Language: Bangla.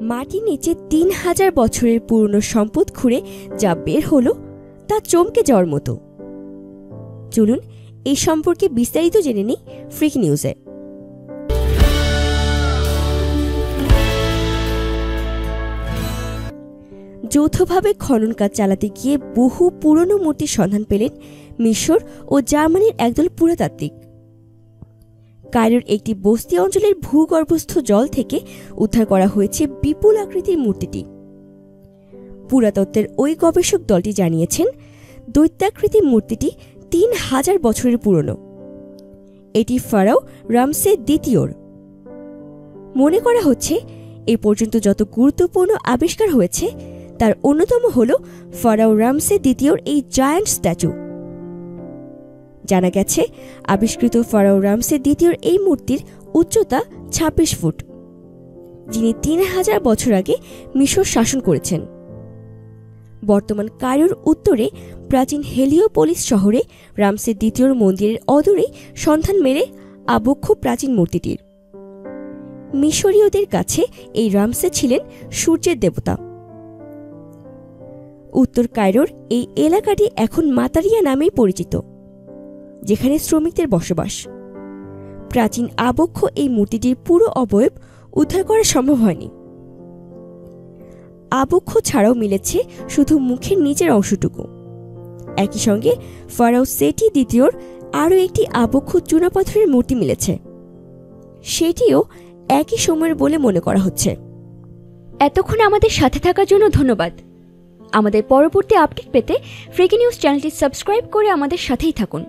মাটির নিচে তিন হাজার বছরের পুরনো সম্পদ খুঁড়ে যা বের হলো তা চমকে যাওয়ার মতো। চলুন এই সম্পর্কে বিস্তারিত জেনে নিই ফ্রিক নিউজে। যৌথভাবে খনন কাজ চালাতে গিয়ে বহু পুরনো মূর্তির সন্ধান পেলেন মিশর ও জার্মানির একদল পুরাতাত্ত্বিক। কায়রোর একটি বস্তি অঞ্চলের ভূগর্ভস্থ জল থেকে উদ্ধার করা হয়েছে বিপুল আকৃতির মূর্তিটি। পুরাতত্ত্বের ওই গবেষক দলটি জানিয়েছেন দৈত্যাকৃতি মূর্তিটি তিন হাজার বছরের পুরনো। এটি ফারাও রামসে দ্বিতীয়র। মনে করা হচ্ছে, এ পর্যন্ত যত গুরুত্বপূর্ণ আবিষ্কার হয়েছে, তার অন্যতম হল ফারাও রামসে দ্বিতীয়র এই জায়ান্ট স্ট্যাচু। জানা গেছে, আবিষ্কৃত ফারাও রামসে দ্বিতীয়র এই মূর্তির উচ্চতা ২৬ ফুট, যিনি তিন হাজার বছর আগে মিশর শাসন করেছেন। বর্তমান কায়রোর উত্তরে প্রাচীন হেলিওপোলিস শহরে রামসে দ্বিতীয় মন্দিরের অদূরেই সন্ধান মেলে আবক্ষ প্রাচীন মূর্তিটির। মিশরীয়দের কাছে এই রামসে ছিলেন সূর্যের দেবতা। উত্তর কায়রোর এই এলাকাটি এখন মাতারিয়া নামেই পরিচিত। যেখানে শ্রমিকদের বসবাস। প্রাচীন আবক্ষ এই মূর্তিটির পুরো অবয়ব উদ্ধার করা সম্ভব হয়নি। আবক্ষ ছাড়াও মিলেছে শুধু মুখের নিচের অংশটুকু। একই সঙ্গে ফারাও সেটি দ্বিতীয়র আরও একটি আবক্ষ চুনাপাথরের মূর্তি মিলেছে। সেটিও একই সময়ের বলে মনে করা হচ্ছে। এতক্ষণ আমাদের সাথে থাকার জন্য ধন্যবাদ। আমাদের পরবর্তী আপডেট পেতে ফ্রেকি নিউজ চ্যানেলটি সাবস্ক্রাইব করে আমাদের সাথেই থাকুন।